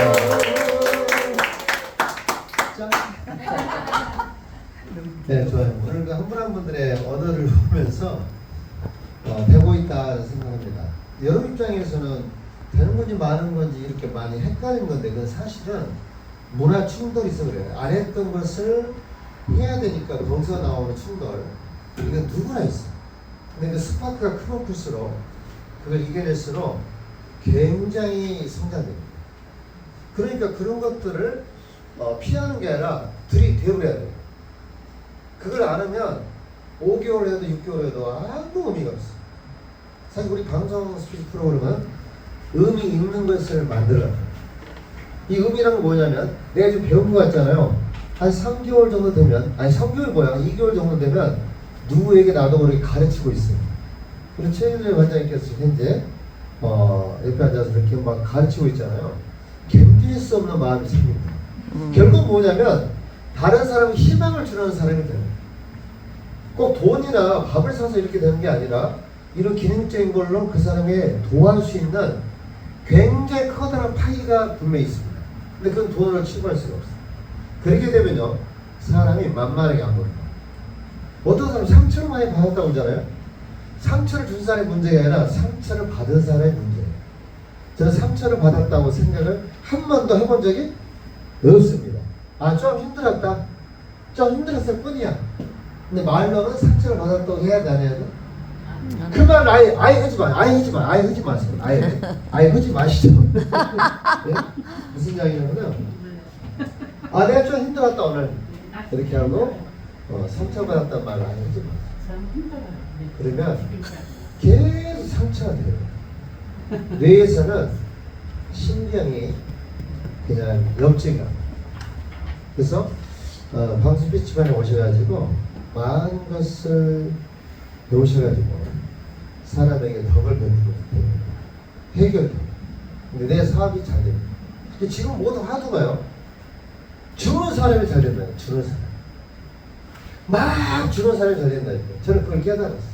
네, 좋아요. 오늘 그한분한 분들의 언어를 보면서 어, 되고 있다 생각합니다. 여러분 입장에서는 되는 건지 많은 건지 이렇게 많이 헷갈린 건데 그건 사실은 문화 충돌이 있어 그래요. 안 했던 것을 해야 되니까 거기서 나오는 충돌. 이건 누구나 있어. 근데 그 스파크가 크면 클수록 그걸 이겨낼수록 굉장히 성장됩니다. 그러니까 그런 것들을 어, 피하는 게 아니라 들이대버려야 돼요. 그걸 안 하면 5개월 해도 6개월 해도 아무 의미가 없어. 사실 우리 방송 스피치 프로그램은 의미 있는 것을 만들어요. 이 의미란 건 뭐냐면 내가 지금 배운 거 같잖아요. 한 3개월 정도 되면 아니 3개월 뭐야 2개월 정도 되면 누구에게 나도 모르게 가르치고 있어요. 그리고 최윤재 원장님께서 현재 어, 옆에 앉아서 이렇게 막 가르치고 있잖아요. 견딜 수 없는 마음이 생깁니다. 결국 뭐냐면 다른 사람이 희망을 주는 사람이 거예요. 꼭 돈이나 밥을 사서 이렇게 되는 게 아니라 이런 기능적인 걸로 그 사람의 도와줄 수 있는 굉장히 커다란 파이가 분명히 있습니다. 근데 그건 돈으로 치부할 수가 없어요. 그렇게 되면요 사람이 만만하게 안 거예요. 어떤 사람 상처를 많이 받았다고 그러잖아요. 상처를 준 사람의 문제가 아니라 상처를 받은 사람의 문제예요. 저는 상처를 받았다고 생각을 한 번도 해본 적이 없습니다. 아, 좀 힘들었다. 좀 힘들었을 뿐이야. 근데 말로는 상처를 받았다고 해야 돼, 안 해야 돼? 그 말 아예, 아예 하지 마. 아예 하지 마. 아예 하지 마세요. 아예. 아예 하지 마시죠. 네? 무슨 이야기냐면요. 아, 내가 좀 힘들었다, 오늘. 이렇게 하고, 어, 상처받았단 말 아예 하지 마. 그러면 계속 상처가 돼요. 뇌에서는 신경이 그냥 염증이 그래서 어, 방수 피치반에 오셔가지고 많은 것을 배우셔가지고 사람에게 덕을 베푸고 해결. 근데 내 사업이 잘 됩니다. 근데 지금 모두 하도가요. 주는 사람이 잘 된다. 주는 사람. 막 주는 사람이 잘 된다니까. 저는 그걸 깨달았어요.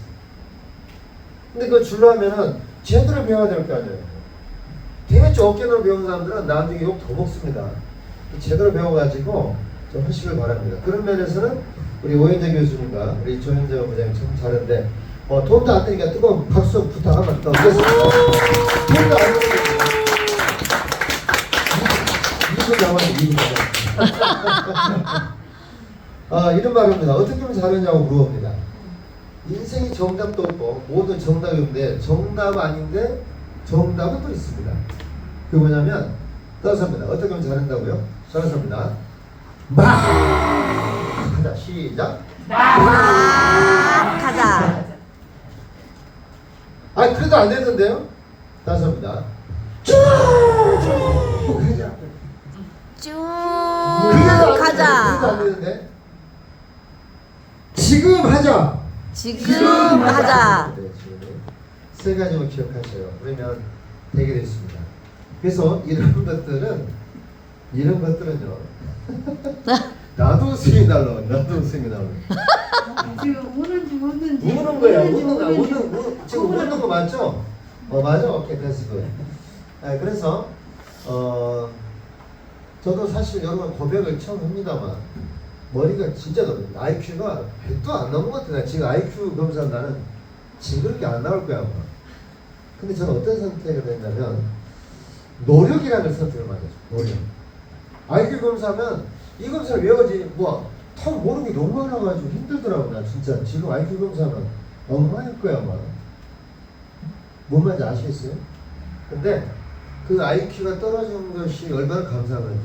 근데 그걸 주려면은 제대로 배워야 될 거 아니에요. 되게 어깨로 배운 사람들은 나중에 욕 더 먹습니다. 제대로 배워가지고 좀 하시길 바랍니다. 그런 면에서는 우리 오현재 교수님과 우리 조현재 부장님 참 잘하는데 어, 돈도 안 되니까 뜨거운 박수 부탁하면 더 하겠습니다. 돈도 안 되니까 이분 남았네 이분 남았네. 아 이런 말입니다. 어떻게 하면 잘하냐고 물어봅니다. 인생이 정답도 없고 모든 정답이 없는데 정답 아닌데 정답은 또 있습니다. 그 뭐냐면 떠섭니다. 어떻게 하면 잘한다고요? 떠섭니다. 막 하자 시작. 가자. 아 그래도 안 되는데요? 떠섭니다. 쭉 하자. 쭉 그래도 안 돼. 그래도 안 가자. 되는데 지금 하자. 지금 하자. 네, 세 가지만 기억하세요. 그러면 되게 됐습니다. 그래서 이런 것들은 이런 것들은요. 나도 웃음이 날라. 나도 웃음이 날라. 지금 우는지 웃는지 우는 거야. 우는 거야. 우는 우, 지금 우는 거 맞죠? 어 맞아. 오케이 됐어. 그. 아, 그래서 어 저도 사실 여러분 고백을 처음 합니다만 머리가 진짜 넓습니다. IQ가 100도 안 넘은 것 같아. 지금 IQ 검사 나는 징그럽게 안 나올 거야 아마. 근데 저는 어떤 선택을 했냐면 노력이라는 선택을 많이 했어요. 노력. IQ 검사면 이 검사를 외워지 뭐 턱 모르는 게 너무 많아가지고 힘들더라고 나 진짜 지금 IQ 검사는 엉망일 거야 아마. 뭔 말인지 아시겠어요? 근데 그 IQ가 떨어진 것이 얼마나 감사한 건지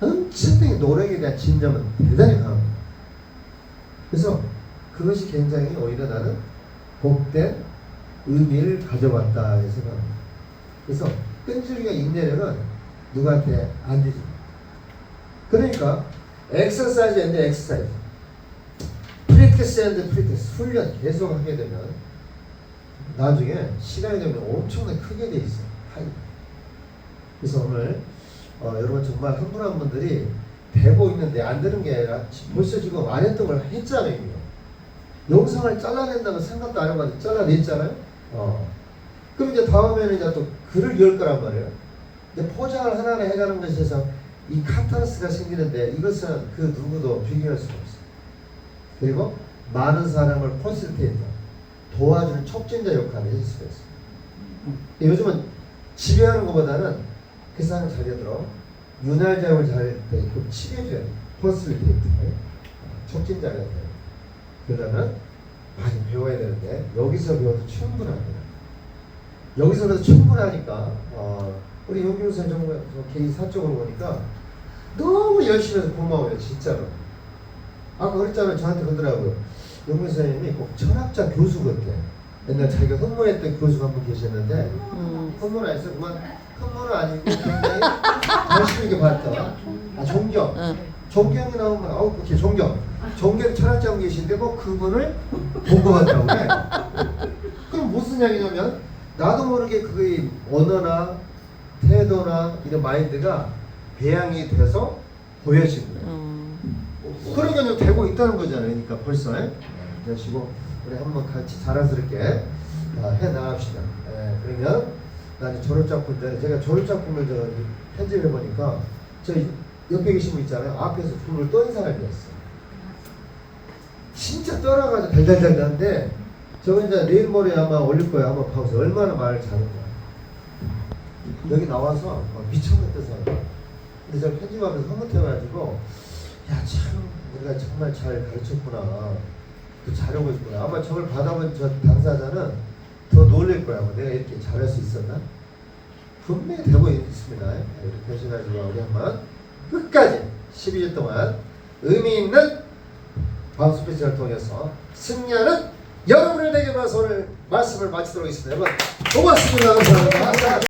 엄청나게 노력에 대한 진정은 대단히 강합니다. 그래서 그것이 굉장히 오히려 나는 복된 의미를 가져왔다 생각합니다. 그래서 끈질기가 인내력은 누구한테 안 되지. 그러니까 엑서사이즈 앤드 엑서사이즈 프리티스 앤드 프리티스 훈련 계속 하게 되면 나중에 시간이 되면 엄청나게 크게 돼 있어요. 파이. 그래서 오늘 어, 여러분 정말 한분한 분들이 되고 있는데 안 되는 게 아니라 지- 벌써 지금 안 했던 걸 했잖아요. 영상을 잘라낸다고 생각도 안 해봤는데 잘라냈잖아요. 어. 그럼 이제 다음에는 이제 또 글을 열 거란 말이에요. 이제 포장을 하나하나 해가는 것에서 이 카타르스가 생기는데 이것은 그 누구도 비교할 수가 없어요. 그리고 많은 사람을 포실테이터 도와주는 촉진자 역할을 해줄 수가 있어요. 요즘은 지배하는 것보다는 그 사람 자기가 들어 윤활작을 잘때 그 치료줘야 돼. 포실테이터 촉진자가 돼요. 그러면 많이 배워야 되는데 여기서 배워도 충분합니다. 여기서 그래도 충분하니까 어, 우리 선생 정말 저 개인 사적으로 보니까 너무 열심히 해서 고마워요 진짜로. 아까 그랬잖아요 저한테 그러더라고요. 용규 선생님이 꼭 철학자 교수 같아. 옛날 자기가 흠모했던 교수가 한 분 계셨는데 음. 흠모는 아니었어 그만 흠모는 아니고 굉장히 열심히 이렇게 봤던 아, 존경. 응. 존경이 나오면 아우 그렇게 존경. 존경 철학자분 계신데 뭐 그분을 본 것 같다고 그래. 그럼 무슨 이야기냐면 나도 모르게 그의 언어나 태도나 이런 마인드가 배양이 돼서 보여진 거예요. 음. 그러니까 되고 있다는 거잖아요. 그러니까 벌써 예? 그러시고 우리 한번 같이 자랑스럽게 아, 해 나갑시다. 예, 그러면 나는 졸업작품인데 제가 졸업작품을 저 편집해 보니까 저 옆에 계신 분 있잖아요. 앞에서 불을 떤 사람이었어. 진짜 떨어가지고 달달달달한데 저거 이제 내일 모레 아마 올릴 거야. 한번 봐보세요. 얼마나 말을 잘하는 거야. 여기 나와서 막 미쳐버렸던 사람. 근데 제가 편집하면서 흐뭇해가지고 야 참 우리가 정말 잘 가르쳤구나. 또 잘하고 있구나. 아마 저걸 받아본 저 당사자는 더 놀랄 거야. 뭐 내가 이렇게 잘할 수 있었나? 분명히 되고 있습니다. 네, 이렇게 하셔가지고 우리 한번 끝까지 12주 동안 의미 있는 밥 스페셜을 통해서 승리하는 여러분을 봐서 오늘 말씀을 마치도록 하겠습니다. 여러분 고맙습니다. 감사합니다.